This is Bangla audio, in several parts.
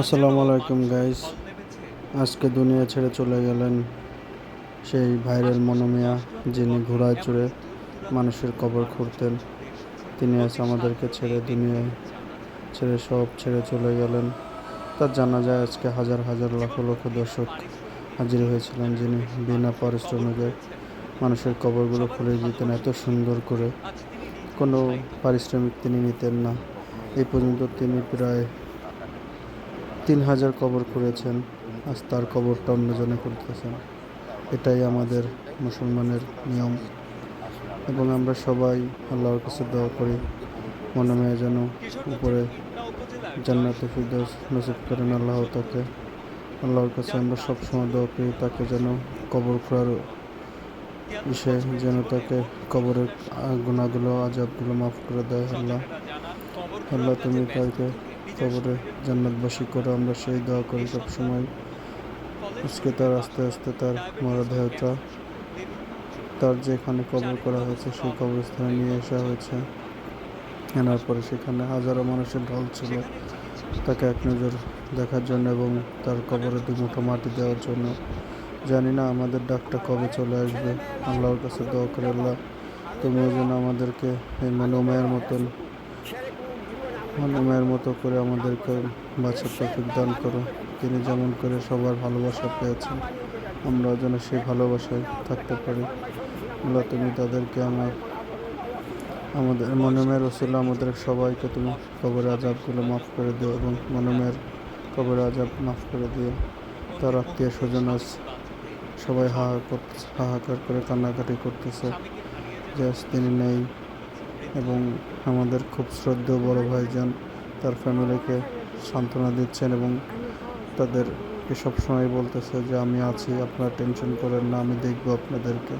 আসসালামু আলাইকুম গাইস আজকে দুনিয়া ছেড়ে চলে গেলেন সেই ভাইরাল মনোমিয়া যিনি ঘোড়ায় চড়ে মানুষের কবর খুঁড়তেন। তিনি আজ আমাদেরকে ছেড়ে দুনিয়ায় ছেড়ে সব ছেড়ে চলে গেলেন। তার জানা যায় আজকে হাজার হাজার লক্ষ লক্ষ দর্শক হাজির হয়েছিলেন যিনি বিনা পারিশ্রমিকে মানুষের কবরগুলো খুলে দিতেন এত সুন্দর করে। কোনো পারিশ্রমিক তিনি নিতেন না। এই পর্যন্ত তিনি প্রায় তিন হাজার কবর করেছেন, আজ তার কবরটা অন্যজনে করতেছেন। এটাই আমাদের মুসলমানের নিয়ম। এবং আমরা সবাই আল্লাহর কাছে দোয়া করি, মনে মেয়ে যেন উপরে জান্নাতে ফিরদৌস নসিব করেন আল্লাহ তাকে। আল্লাহর কাছে আমরা সবসময় দোয়া করি, তাকে যেন কবর করার ইসে যেন তাকে কবরের গুণাগুলো, আজাবগুলো মাফ করে দেয় আল্লাহ। আল্লাহ তুমি তাকে কবরে জান্নাতবাসী করে আমরা সেই দোয়া করি সবসময়। আজকে তার আস্তে আস্তে তার মরদেহটা তার যেখানে কবর করা হয়েছে সেই কবরস্থানে নিয়ে আসা হয়েছে। আনার পরে সেখানে হাজারো মানুষের ঢল ছিল। তাকে এক নজর দেখার জন্য এবং তার কবরে দু মুঠো মাটি দেওয়ার জন্য। জানি না আমাদের ডাকটা কবে চলে আসবে। আল্লাহর কাছে দোয়া করে, আল্লাহ, তুমিও যেন আমাদেরকে এই মনোময়ের মতন মনোময়ের মতো করে আমাদেরকে বাঁচার তৌফিক দান করো। তিনি যেমন করে সবার ভালোবাসা পেয়েছেন, আমরাও যেন সেই ভালোবাসায় থাকতে পারি। আল্লাহ তুমি তাদেরকে আমার, আমাদের মনোমের ওসিল আমাদের সবাইকে তুমি কবর আজাবগুলো মাফ করে দিও এবং মনোমের কবর আজাব মাফ করে দিও। তার আত্মীয় স্বজন আজ সবাই হাহা করতেছে হাহাকার করে কান্নাকাটি করতেছে। যে তিনি নেই এবং আমাদের খুব শ্রদ্ধেয় বড় ভাইজান তার ফ্যামিলিকে সান্ত্বনা দিচ্ছেন এবং তাদেরকে সবসময় বলতেছে যে, আমি আছি, আপনারা টেনশন করেন না, আমি দেখব আপনাদেরকে।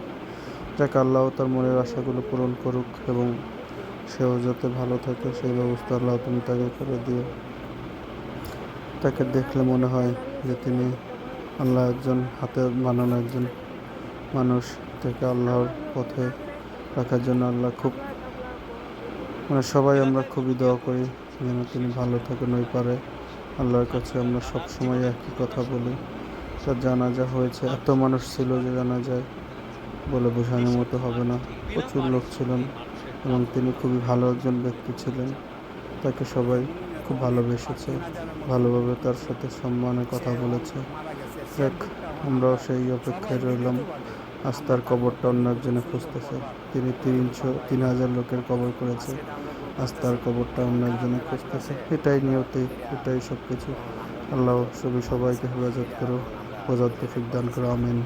যাক, আল্লাহ তার মনের আশাগুলো পূরণ করুক এবং সেও যাতে ভালো থাকে, সেই ব্যবস্থা আল্লাহ তুমি তাকে করে দিও। তাকে দেখলে মনে হয় যে, তিনি আল্লাহ একজন, হাতে বানানো একজন মানুষ, তাকে আল্লাহর পথে রাখার জন্য আল্লাহ খুব মানে সবাই আমরা খুবই দোয়া করি যেন তিনি ভালো থাকেন ওই পারে। আল্লাহর কাছে আমরা সব সময় একই কথা বলি। তার জানাজা হয়েছে, এত মানুষ ছিল যে জানা যায়, বলে বোঝানোর মতো হবে না। প্রচুর লোক ছিলেন এবং তিনি খুবই ভালো একজন ব্যক্তি ছিলেন। তাকে সবাই খুব ভালোবেসেছে, ভালোভাবে তার সাথে সম্মানে কথা বলেছে। দেখ আমরাও সেই অপেক্ষায় রইলাম। আজ তার কবরটা অন্য একজনে খুঁজতেছে। তিনি তিনশো, তিন হাজার লোকের কবর করেছে। আজ তার কবরটা অন্য একজনে খুঁজতেছে। এটাই নিয়তি, এটাই সব কিছু আল্লাহ সবই সবাইকে হেফাজত করো বোঝার তফিক দান করো, আমিন।